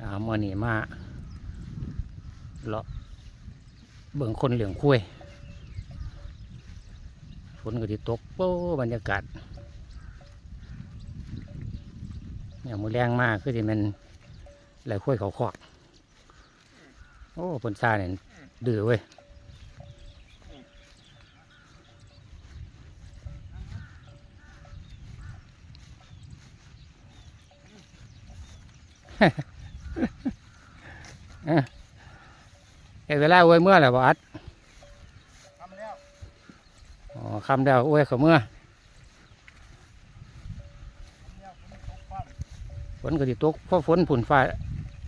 อ่ามื่อนี้มาเลาะเบิ่งคนเหลืองคุ้ยฝนก็ที่ตกโป้บรรยากาศเนี่ยมือแรงมากคือที่มันไหลคุ้ยเขาคอกโอ้ปนซาเนี่ยดื้อเว้ย เอ้ยเวลาอวยเมื่อไหร่บ่อัดทำแล้วอ๋อคำเดียวอวยเขาเมื่อฝนก็สิตกเพราะฝนผุ่นฟ้า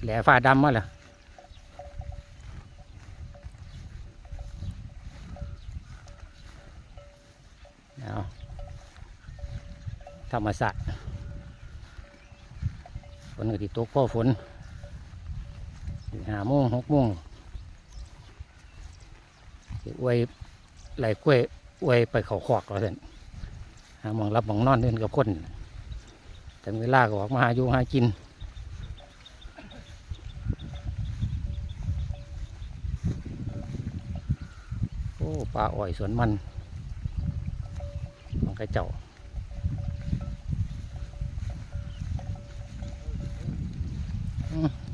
แหล่ฟ้าดำมาแล้วเอาธรรมศาสตร์ฝนก็สิตกเพราะฝน ห้าโมงหกโมงสิอวยไหลกล้วยอวยไปเขาขอกเราเถอะหามองรับหมองนอนเดินกับคนถึงเวลาก็ออกมาหาอยู่หากินโอ้ปลาอ่อยสวนมันของกระเจ้าอืม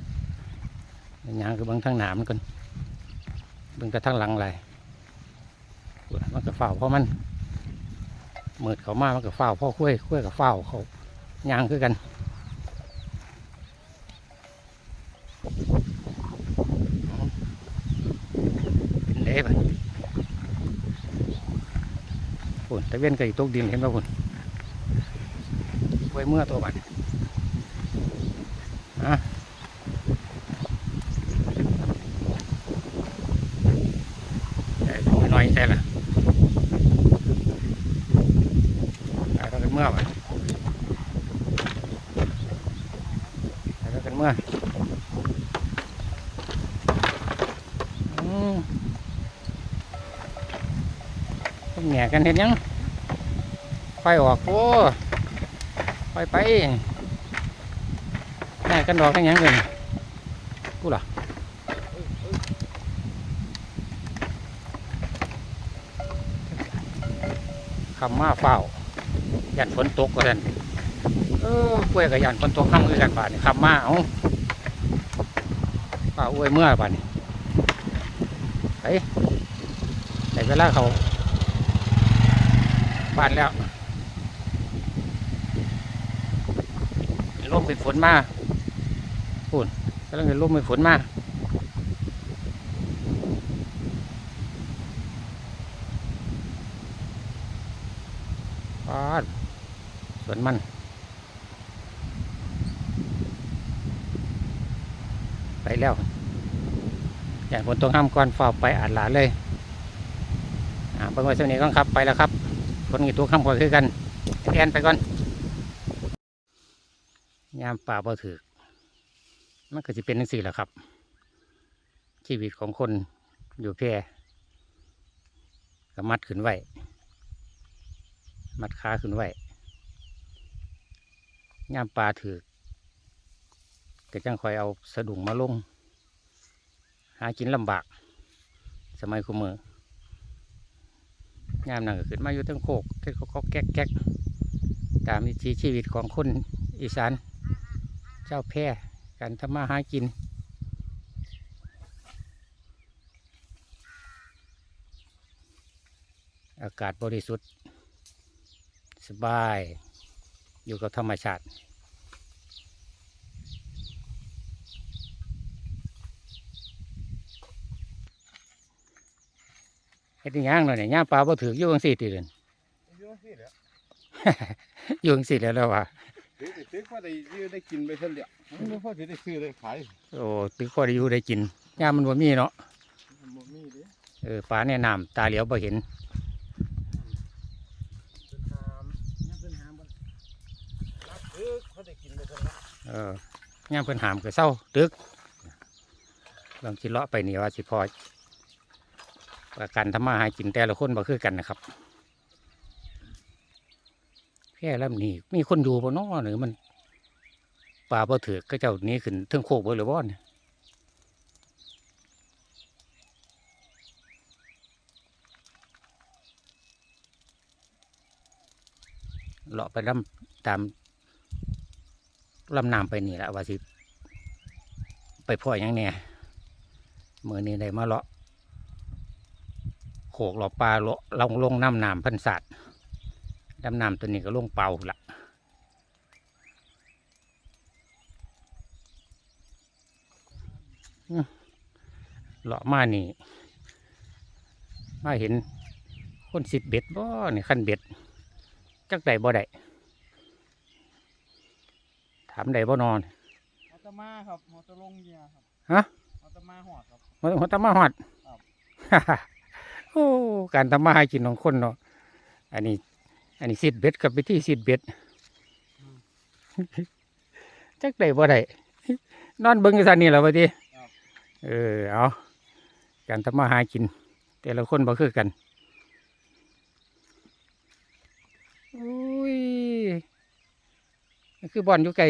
เป็นหยังคือเบางทางหนามันก่อนเบิ่งกระทั่งหลังไหลมันก็เฝ้าเพราะมันเมืดเขามามันก็เฝ้าพ่อคุ้ยคุ้ยกับเฝ้าเขายางคือกันเป็นเละไปฝุ่นตะเวนก็อีกตกดินเห็นป่ะฝุ่นไว้เมื่อตัวบัดฮะแต่ไม่น้ อยแต่ละตายแล้วกันเมื่อบัดไปแล้วกันเมื่อต้องแหนกันเห็นยังไฟออกโอ้ไฟไปแหนกันดอกกันหยังเลยกูเห คำมาเฝ้ายันฝนตกก็ท่นเออกล้วยกับยันคนตัวข้ามคือกันบาดนี่ขับมาเอาป่าอ้วยเมื่อบาดนี่ไปในเวลาเขาบานแล้วเป็นลมเป็นฝนมาพูดกำลังเป็นลมเป็นฝนมาปาดส วนมันไปแล้วอย่างคนตรงห้ามก่อนฝ่าไปอ่านหลาเลยอ่าเบิ่งไว้เท่านี้ก่อนครับไปแล้วครับคนกี่ตัวข้ามก่อนคือกันแอนไปก่อนยามป่าบ่ถือมันก็จะเป็นนังสี่แหละครับ ชีวิตของคนอยู่แพร่ก็มัดขึ้นไว้มัดขาขึ้นไว้ ยามป่าถือก็จังคอยเอาสะดุ้งมาลง หากินลำบาก สมัยคุมือยามนั่นก็ขึ้นมาอยู่ทั้งโคกเทั้งก็แก๊กแก๊กตามวิถีชีวิตของคนอีสาน เจ้าแพร่การทำมาหากินอากาศบริสุทธิ์ สบาย อยู่กับธรรมชาติเฮ็ดอิหยังเนาะเนี่ยย่างปลาบ่ถืออยู่จังซี่ติเดินอยู่ที่แหล้วอยู่จังซี่แหล้วแล้วว่าถือไปซื้อพอได้ยืได้กินไปเท่าเดียวมันบ่พอสิได้ซื้อได้ขายโอ้ตึกพอได้อยู่ได้กินย่ามมันบ่มีเนาะมันบ่มีเด้เออปลาแนะน้ำตาเหลียวบ่เห็นเป็นหามยังเป็นหามบ่รับถือพอได้กินไปเท่านั้น เออย่ามเพิ่นหามก็เศร้าตึกลองสิเลาะไปนี่ว่าสิพอประกันทำมาหากินแต่ละคนบ่คือกันนะครับแค่ลำนี้มีคนอยู่บ่เนาะหรือมันปลาบ่ถือก็เจ้านี้ขึ้นเทิงโคกเบิดหรือบ่เนี่ยเลาะไปลำตาม ลำน้ำไปนี่แหละว่าสิ ไปพ่อยังเนี่ยมือนี้ได้มาเลาะโขกเลาะปลาเลาะลงลงน้ำน้ำพันสัตว์ดำน้ำตัวนี้ก็ลงเป่าละเลาะมานี่ มาเห็นคนสิบเบ็ดบ่นี่ขั้นเบ็ดจักใดบ่ได้ ถามใดบ่นอนมอตมาครับมอตลงเยียครับฮะมอตมาหอดครับหัวหัวตามาหอดครับโอ้การทำมาหากินของคนเนาะอันนี้ อันนี้สิดเบ็ดกับไปที่สิดเบ็ดจักได้บ่ได้นอนเบิ่งอยู่ซั่นนี่แหละว่าติครับเออเอาการทำมาหากิน แต่ละคนบ่คือกันอุ้ยมัน คือบ่อนอยู่ไกล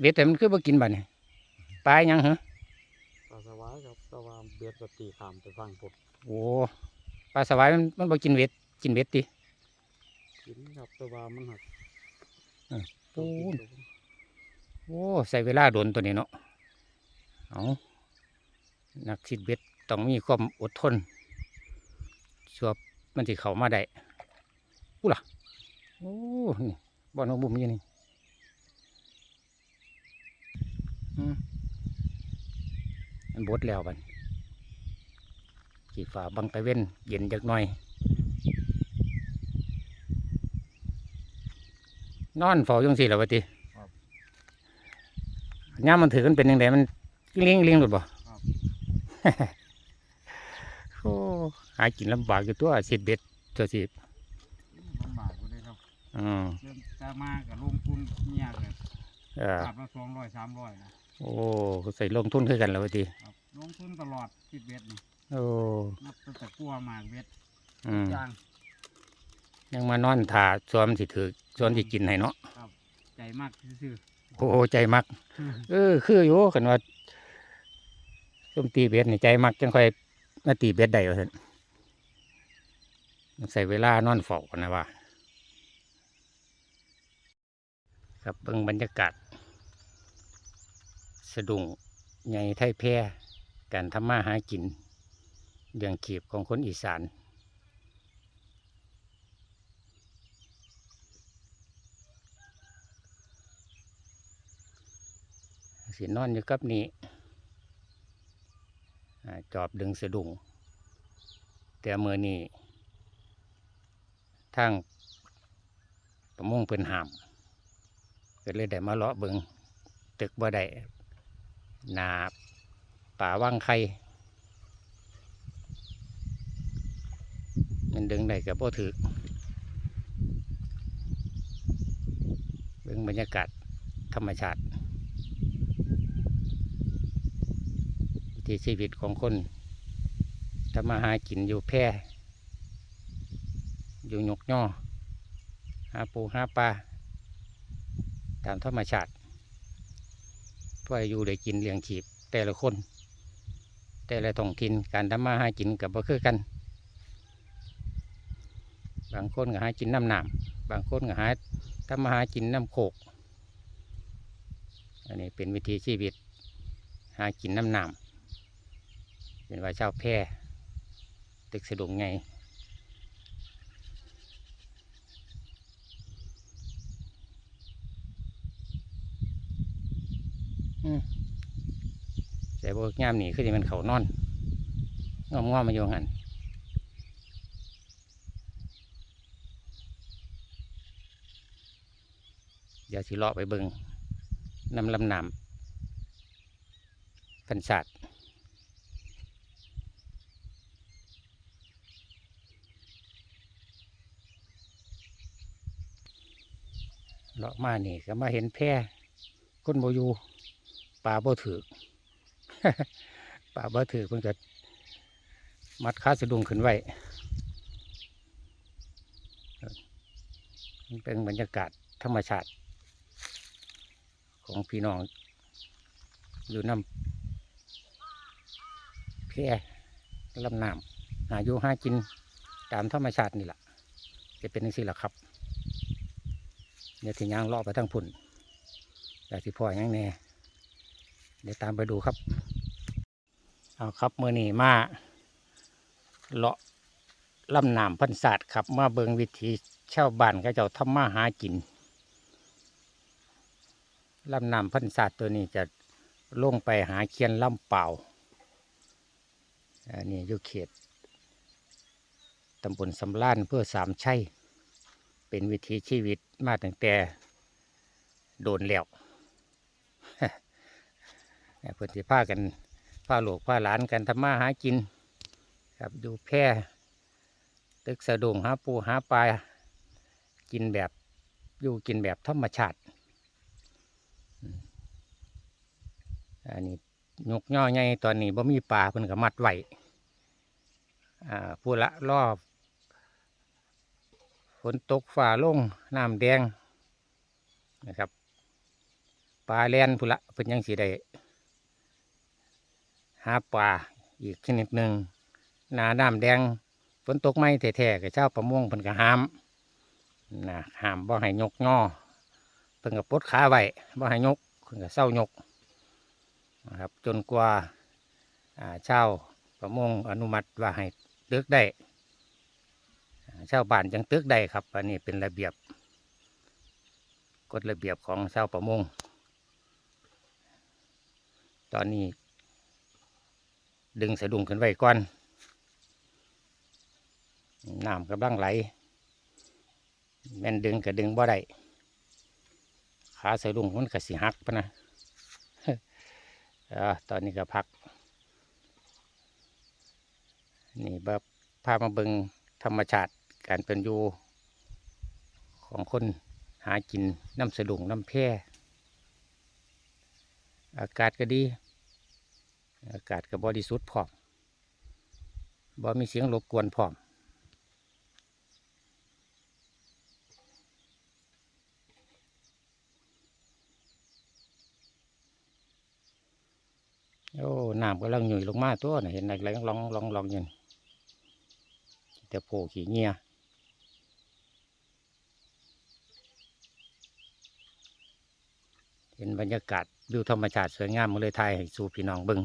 เบ็ดแต่มันคือบ่กินบัดนี่ปลาหยังเหรอปลาสวายครับแตะวันเบียดกตีขามไปฟังผมโอ้ปลาสวายมันมันบ่กินเบ็ดกินเบ็ดติกินครับแตะวันมันหักปูนโอ้ใส่เวลาโดนตัวนี้เนาะเอานักสิดเบ็ดต้องมีความอดทนชัวมันสิเข้ามาได้อู้ล่ะโอ้นี่บอลของบุ๋มอยู่นี่อื มมันบดแล้วบันขีฟ้าบังตะเว้นเย็นจักหน่อย นอนเฝ้าจังสี่แล้ววะติย่ามมันถือกันเป็นยังไงมันเลี้ยงเลี้ยงหรือบ่โอ้หากินลำบากอยู่ตัวสิบเบ็ดตัวสิบลำบากก็ได้ครับอืมเริ่มจะมากับลงทุนเนี่ยเลยเออขาดมาสองร้อยสามร้อยนะ โอ้ใส่ลงทุนคือกันแล้ววะทีครับลงทุนตลอดคิดเบ็ดนี่โอ้นับตั้งแต่กลัวหมากเบ็ดอืมย่างยังมานอนถ่าสวมสิถือสวมสิกินให้เนาะใจมากซื่อโอ้ใจมักๆเออ คืออยู่กันว่าส้มตีเบ็ดนี่ใจมักจังค่อยมาตีเบ็ดได้ว่าซั่นใส่เวลานอนเฝ้ากันนะว่า ครับเบิ่งบรรยากาศ สะดุ้งใหญ่ไทยแพร่การทำมาหากินเรื่องขีบของคนอีสาน สินอนอยู่กับนี่จอบดึงสะดุ้งแต่เมื่อนี้ทางประมงเพิ่นหามก็เลยได้มาเลาะเบิงตึกบ่ได้ หนาป่าว่างไข่มันดึงได้กับบ่ถือเบิงบรรยากาศธรรมชาติวิถีชีวิตของคนทำมาหากินอยู่แพร่อยู่หยกย่อหาปูหาปลาตามธรรมชาติ พื่ออยู่ได้กินเลี้ยงชีพแต่ละคน แต่ละท้องถิ่นการทำมาหากินกับบ่คือกัน บางคนก็หากินน้ำหนามบางคนก็หาทำมาหากินน้ำโขกอันนี้เป็นวิถีชีวิต หากินน้ำหนามเป็นว่าเจ้าวแพร่ตึกสะดุงไง แต่พวกยามนี่คือจะเป็นเขานอนงอมงอมๆมาอยู่หันเดี๋ยวสิเลาะไปเบิงนำลำน้ำพันศาสตร์เลาะมานี่ก็มาเห็นแพร่คนโบยู ปลาโบถือป่าบ่ถือเพิ่นก็มัดขาสะดุ้งขึ้นไว้มันเป็นบรรยากาศธรรมชาติของพี่น้อง อยู่น้ำแพร่ลำน้ำหาอยู่หากินตามธรรมชาตินี่แหละจะเป็นย่งนี้แหละครับเดี๋ยที่ย่างเลาะไปทั้งพุ่นแต่ที่พ่อยังแน่ เดี๋ยวตามไปดูครับ เอาครับมือนี้มาเลาะลำน้ำพันศาสตร์ครับมาเบิงวิธีชาวบ้านก็เจ้าทำมาหากินลำน้ำพันศาสตร์ตัวนี้จะลงไปหาเคียนลำเปล่าอันนี้อยู่เขตตำบลสำล้านเพื่อสามชัยเป็นวิถีชีวิตมาตั้งแต่โดนแล้ว เพื่อที่พากันพาหลูกพาหลานกันทำมาหากิน ครับดูแพร่ตึกสะดุงหาปูหาปลากินแบบอยู่กินแบบธรรมชาติอันนี้ยกย่อใหญ่ตอนนี้บ่มีปลาเพิ่นก็มัดไว้อ่าผู้ละรอบฝนตกฝ่าลงน้ำแดงนะครับปลาแลนผู้ละเพิ่นยังสีได้ หาปลาอีกชนิดหนึ่งนาน้ำแดงฝนตกไม่แท้ๆกับเจ้าประมงเพิ่นก็ห้ามนะห้ามบ่ให้ยกงอเพิ่นก็ปลดขาไว้บ่ให้ยกเพิ่นก็เศร้ายกนะครับจนกว่าเจ้าประมงอนุมัติว่าให้ตึกได้อ่าชาบ้านจังตึกได้ครับอันนี้เป็นระเบียบกฎระเบียบของชาประมง ตอนนี้ ดึงสะดุ้งขึ้นไว้ก่อนน้ำกำลังไหลแม่นดึงก็ดึงบ่ได้ขาสะดุ้งมันก็สิหักปะนะอตอนนี้ก็พัก นี่แบบพามาเบิงธรรมชาติการเป็นอยู่ของคนหากินน้ำสะดุ้งน้ำแพร่อากาศก็ดีากาศก็บริสุทธิ์พร้อมบ่มีเสียงรบกวนพร้อมโอ้น้ำกำลังหยุ่ยลงมาตัวน่ะเห็นอะไรลองลองลองอยู่นี่แต่โผล่ขี้เงียเห็นบรรยากาศวิวธรรมชาติสวยงามมาเลยไทยให้สู่พี่น้องบิง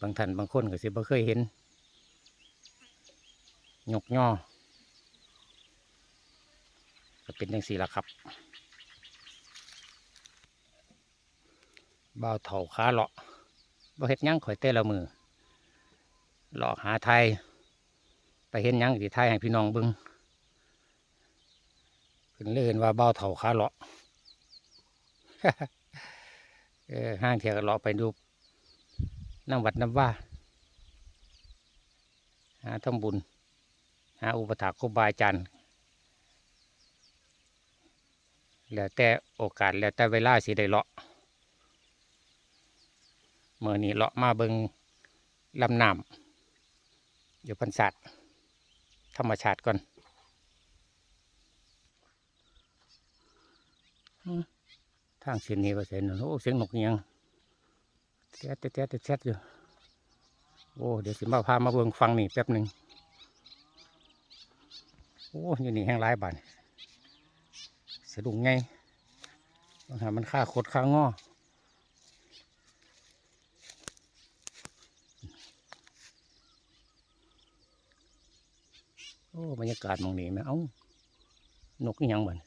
บางท่านบางคนก็สิบ่เคยเห็นยกย่อก็เป็นอย่างสี่ละครับบ่าวเถาขาเลาะบ่เฮ็ดยังข่อยเต้ละมือเลาะหาไทย ไปเห็นยังสิไทยให้พี่น้องบิงเพิ่นเลื่อนว่าบ่าวเถาขาเลาะเออห้างเทียกเลาะไปดู น้ำวัดน้ำว่า หาทำบุญ หาอุปถากครูบาอาจารย์แล้วแต่โอกาสแล้วแต่เวลาสิได้เลาะเมื่อนี้เลาะมาเบิงลำน้ำอยู่พันศาสตร์ธรรมชาติก่อนอืมทางเสียนนี้ก็เสียนโอ้เสียงนกอิหยัง แจ๊ดแจ๊ดแจ๊ดแจ๊ดอยู่ โอ้ เดี๋ยวสิมาพามาเบิ่งฟังนี่แป๊บหนึ่งโอ้ยู่นี่แห้งหลายบานสะดุ้งไงบางหามันค่าโคดค่างอโอ้บรรยากาศมองนี้ไหมเอ้านกนี่ยังบัน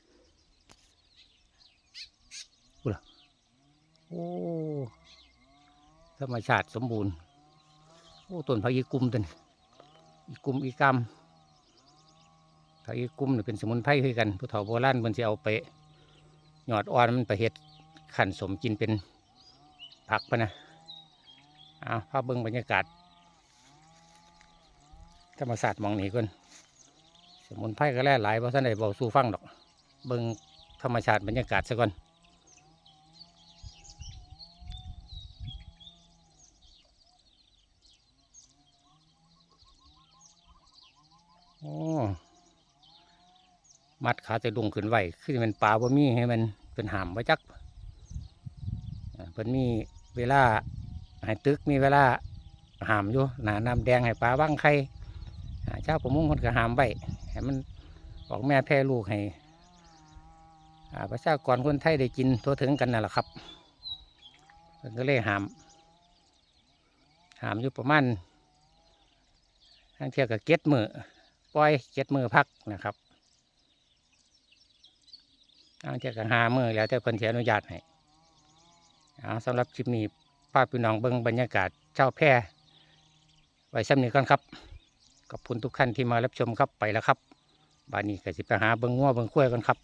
กูล่ะโอ้ ธรรมชาติสมบูรณ์โอ้ต้นผักอีกุมตันอีกุมอีกำผักอีกุมเนี่ยเป็นสมุนไพรคือกันผู้เฒ่าโบราณมันจะเอาไปหยอดอ่อนมันไปเฮ็ดขันสมกินเป็นผักปะนะเอาภาพเบิ้งบรรยากาศธรรมศาสตร์มองหนีก่อนสมุนไพรก็แล่หลายเพราะท่านใดบอกสู้ฟังดอก เบิ้งธรรมชาติบรรยากาศซะก่อน โอ้ มัดขาจะดุงขึ้นไหวคือมันปลาบ่มีให้มันเป็นหามไว้จักเพิ่นมีเวลาให้ตึกมีเวลาหามอยู่หนาน้ำแดงให้ปลาบ้างไข่เจ้าประมงคนก็หามไว้ให้มันออกแม่แพร่ลูกให้ประชากรคนไทยได้กินทั่วถึงกันนั่นแหละครับเพิ่นก็เลยหามหามอยู่ประมาณทั้งเที่ยวกับเก็ดมือปล่อยเก็ดมือพักนะครับ ทั้งเที่ยวกับหามือแล้วแต่เพิ่นสิอนุญาตให้เอาสำหรับคลิปนี้พาพี่น้องเบิ่งบรรยากาศเช้าแพร่ไว้ซ้ำนี้ก่อนครับขอบคุณทุกท่านที่มารับชมครับไปแล้วครับบานนี้ก็สิไปหาเบิ่งงัวเบิ่งคุ้ยกันครับ